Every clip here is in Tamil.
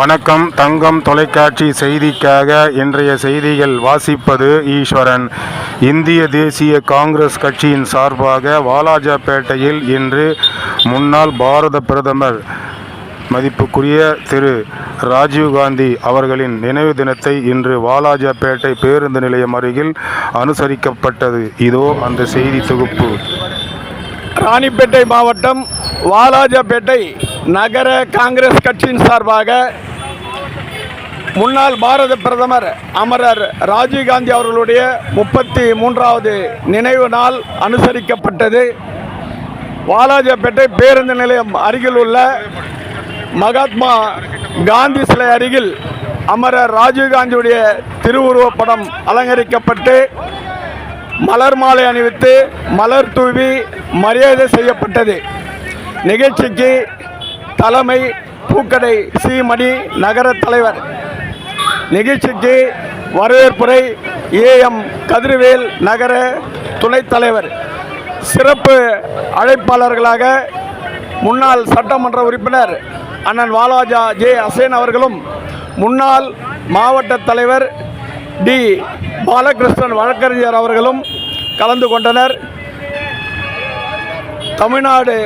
வணக்கம். தங்கம் தொலைக்காட்சி செய்திக்காக இன்றைய செய்திகள் வாசிப்பது ஈஸ்வரன். இந்திய தேசிய காங்கிரஸ் கட்சியின் சார்பாக வாலாஜாபேட்டையில் இன்று முன்னாள் பாரத பிரதமர் மதிப்புக்குரிய திரு ராஜீவ்காந்தி அவர்களின் நினைவு தினத்தை இன்று வாலாஜாபேட்டை பேருந்து நிலையம் அருகில் அனுசரிக்கப்பட்டது. இதோ அந்த செய்தி தொகுப்பு. ராணிப்பேட்டை மாவட்டம் வாலாஜாப்பேட்டை நகர காங்கிரஸ் கட்சியின் சார்பாக முன்னாள் பாரத பிரதமர் அமரர் ராஜீவ்காந்தி அவர்களுடைய முப்பத்தி மூன்றாவது நினைவு நாள் அனுசரிக்கப்பட்டது. வாலாஜாப்பேட்டை பேருந்து நிலையம் அருகில் உள்ள மகாத்மா காந்தி சிலை அருகில் அமரர் ராஜீவ்காந்தியுடைய திருவுருவப் படம் அலங்கரிக்கப்பட்டு மலர் மாலை அணிவித்து மலர் தூவி மரியாதை செய்யப்பட்டது. நிகழ்ச்சிக்கு தலைமை பூக்கடை சீமணி நகர தலைவர். நிகழ்ச்சிக்கு வரவேற்புரை ஏஎம் கதிர்வேல் நகர துணைத் தலைவர். சிறப்பு அழைப்பாளர்களாக முன்னாள் சட்டமன்ற உறுப்பினர் அண்ணன் வாலாஜா ஜே அசேன் அவர்களும் முன்னாள் மாவட்ட தலைவர் டி பாலகிருஷ்ணன் வழக்கறிஞர் அவர்களும் கலந்து கொண்டனர். தமிழ்நாடு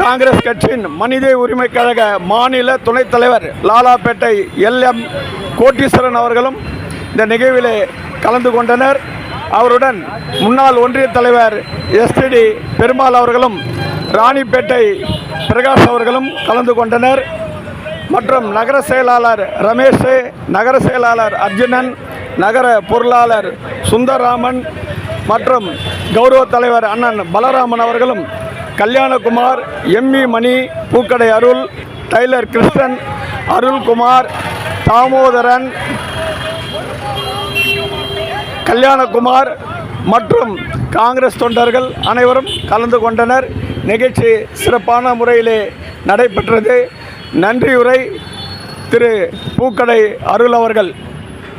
காங்கிரஸ் கட்சியின் மனித உரிமை கழக மாநில துணைத் தலைவர் லாலாப்பேட்டை எல்எம் கோட்டீஸ்வரன் அவர்களும் இந்த நிகழ்விலே கலந்து கொண்டனர். அவருடன் முன்னாள் ஒன்றிய தலைவர் எஸ்டிடி பெருமாள் அவர்களும் ராணிப்பேட்டை பிரகாஷ் அவர்களும் கலந்து கொண்டனர். மற்றும் நகர செயலாளர் ரமேஷ் நகர செயலாளர் அர்ஜுனன் நகர பொருளாளர் சுந்தரராமன் மற்றும் கௌரவ தலைவர் அண்ணன் பலராமன் அவர்களும் கல்யாணகுமார் எம்இ மணி பூக்கடை அருள் டைலர் கிருஷ்ணன் அருள்குமார் தாமோதரன் கல்யாணகுமார் மற்றும் காங்கிரஸ் தொண்டர்கள் அனைவரும் கலந்து கொண்டனர். நிகழ்ச்சி சிறப்பான முறையிலே நடைபெற்றது. நன்றியுரை திரு பூக்கடை அருள் அவர்கள்.